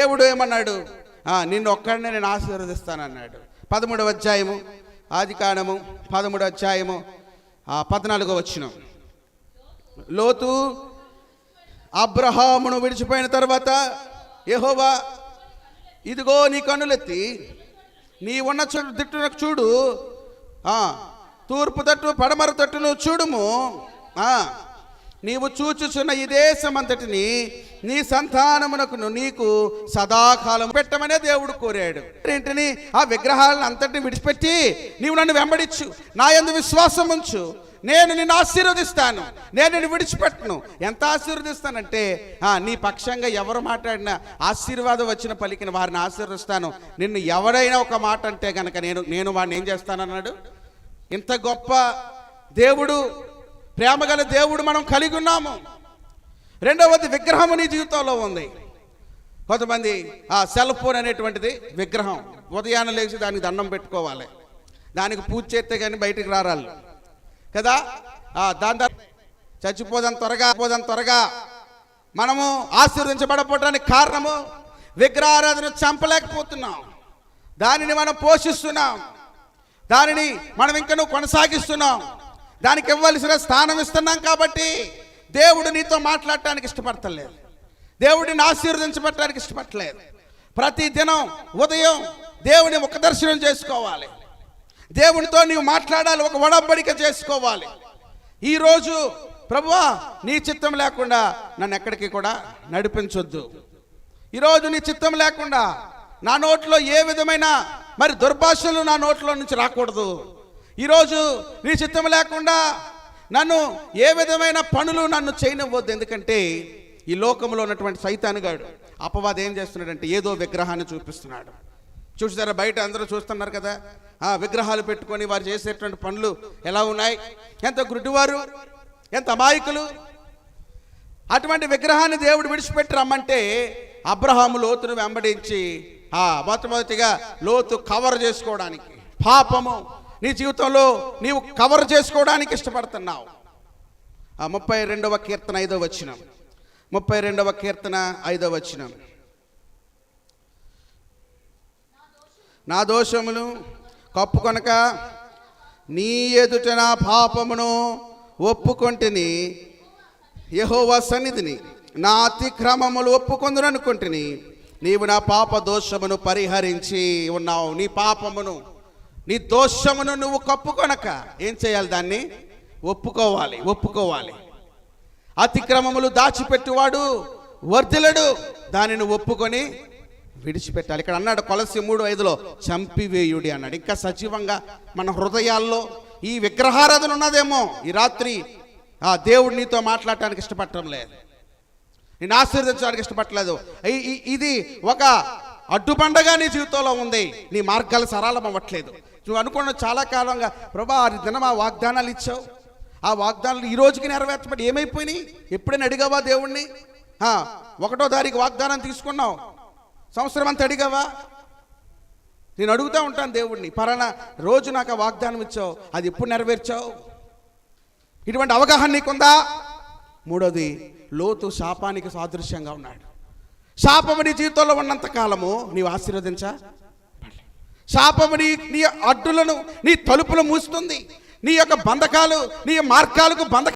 దేవుడు ఏమన్నాడు? నిన్ను ఒక్కడినే నేను ఆశీర్వదిస్తానన్నాడు. పదమూడవ అధ్యాయము ఆది కాండము పదమూడవ అధ్యాయము పద్నాలుగో వచ్చిన లోతు అబ్రహామును విడిచిపోయిన తర్వాత యెహోవా ఇదిగో నీ కన్నులెత్తి నీ ఉన్న చోటు దిట్టునకు చూడు. తూర్పు తట్టు పడమర తట్టును చూడుము. నీవు చూచుచున్న ఈ దేశమంతటిని నీ సంతానమునకును నీకు సదాకాలం పెట్టమనే దేవుడు కోరాడు. ఏంటని ఆ విగ్రహాలను అంతటిని విడిచిపెట్టి నీవు నన్ను వెంబడించు. నా యందు విశ్వాసం ఉంచు. నేను నిన్ను ఆశీర్వదిస్తాను. నేను నిన్ను విడిచిపెట్టను. ఎంత ఆశీర్వదిస్తానంటే ఆ, నీ పక్షంగా ఎవరు మాట్లాడినా ఆశీర్వాదం వచ్చిన పలికిన వారిని ఆశీర్వదిస్తాను. నిన్ను ఎవరైనా ఒక మాట అంటే కనుక నేను నేను వాడిని ఏం చేస్తానన్నాడు? ఇంత గొప్ప దేవుడు ప్రేమగల దేవుడు మనం కలిగి ఉన్నాము. రెండవది విగ్రహం నీ జీవితంలో ఉంది. కొంతమంది ఆ సెల్ ఫోన్ అనేటువంటిది విగ్రహం. ఉదయాన్నే లేచి దానికి దండం పెట్టుకోవాలి. దానికి పూజ చేస్తే కానీ బయటికి రారాలి కదా? దాని తర్వాత చచ్చిపోదాం త్వరగా పోదాం త్వరగా. మనము ఆశీర్వదించబడపోవడానికి కారణము విగ్రహారాధన చంపలేకపోతున్నాం. దానిని మనం పోషిస్తున్నాం. దానిని మనం ఇంకా కొనసాగిస్తున్నాం. దానికి ఇవ్వాల్సిన స్థానం ఇస్తున్నాం కాబట్టి దేవుడు నీతో మాట్లాడటానికి ఇష్టపడతలేదు. దేవుడిని ఆశీర్వదించబట్టడానికి ఇష్టపడలేదు ప్రతి దినం ఉదయం దేవుని ఒక దర్శనం చేసుకోవాలి. దేవునితో నీవు మాట్లాడాలి ఒక వడంబడిక చేసుకోవాలి. ఈరోజు ప్రభువా నీ చిత్తం లేకుండా నన్ను ఎక్కడికి కూడా నడిపించొద్దు. ఈరోజు నీ చిత్తం లేకుండా నా నోట్లో ఏ విధమైన మరి దుర్భాషలు నా నోట్లో నుంచి రాకూడదు. ఈరోజు నీ చిత్తం లేకుండా నన్ను ఏ విధమైన పనులు నన్ను చేయనివ్వద్దు. ఎందుకంటే ఈ లోకంలో ఉన్నటువంటి సైతానుగాడు అపవాదం ఏం చేస్తున్నాడంటే ఏదో విగ్రహాన్ని చూపిస్తున్నాడు. చూసారా బయట అందరూ చూస్తున్నారు కదా? ఆ విగ్రహాలు పెట్టుకొని వారు చేసేటువంటి పనులు ఎలా ఉన్నాయి? ఎంత గుడ్డివారు ఎంత అమాయకులు. అటువంటి విగ్రహాన్ని దేవుడు విడిచిపెట్టి రమ్మంటే అబ్రహాము లోతును వెంబడించి ఆ మొట్టమొదటిగా లోతు కవర్ చేసుకోవడానికి పాపము నీ జీవితంలో నీవు కవర్ చేసుకోవడానికి ఇష్టపడుతున్నావు. ఆ ముప్పై రెండవ కీర్తన ఐదో వచ్చిన ముప్పై రెండవ కీర్తన ఐదో వచ్చిన నా దోషములు కప్పుకొనక నీ ఎదుట నా పాపమును ఒప్పుకొంటిని. యెహోవా సన్నిధిని నా అతిక్రమములు ఒప్పుకొందును అనుకుంటుని. నీవు నా పాప దోషమును పరిహరించి ఉన్నావు. నీ పాపమును నీ దోషమును నువ్వు కప్పుకొనక ఏం చేయాలి దాన్ని? ఒప్పుకోవాలి ఒప్పుకోవాలి. అతిక్రమములు దాచిపెట్టువాడు వర్ధిలడు. దానిని ఒప్పుకొని విడిచిపెట్టాలి. ఇక్కడ అన్నాడు కొలసి మూడు ఐదులో చంపివేయుడి అన్నాడు. ఇంకా సజీవంగా మన హృదయాల్లో ఈ విగ్రహారాధన ఉన్నదేమో. ఈ రాత్రి ఆ దేవుడు నీతో మాట్లాడటానికి ఇష్టపడటం లేదు. నేను ఆశీర్వదించడానికి ఇష్టపడలేదు. ఇది ఒక అడ్డుపండగా నీ జీవితంలో ఉంది. నీ మార్గాలు సరళం అవ్వట్లేదు నువ్వు అనుకున్న చాలా కాలంగా ప్రభా ఆ దినం ఆ వాగ్దానాలు ఇచ్చావు? ఆ వాగ్దానాలు ఈ రోజుకి నెరవేర్చబడి ఏమైపోయినాయి? ఎప్పుడైనా అడిగావా దేవుణ్ణి? ఒకటో తారీఖు వాగ్దానం తీసుకున్నావు. సంవత్సరం అంతా అడిగావా? నేను అడుగుతూ ఉంటాను దేవుణ్ణి పలానా రోజు నాకు ఆ వాగ్దానం ఇచ్చావు అది ఎప్పుడు నెరవేర్చావు? ఇటువంటి అవగాహన నీకుందా? మూడోది లోతు శాపానికి సాదృశ్యంగా ఉన్నాడు. శాపం నీ జీవితంలో ఉన్నంత కాలము నీవు ఆశీర్వదించా? శాపము నీ నీ అడ్డులను నీ తలుపులు మూస్తుంది. నీ యొక్క బంధకాలు నీ మార్గాలకు బంధ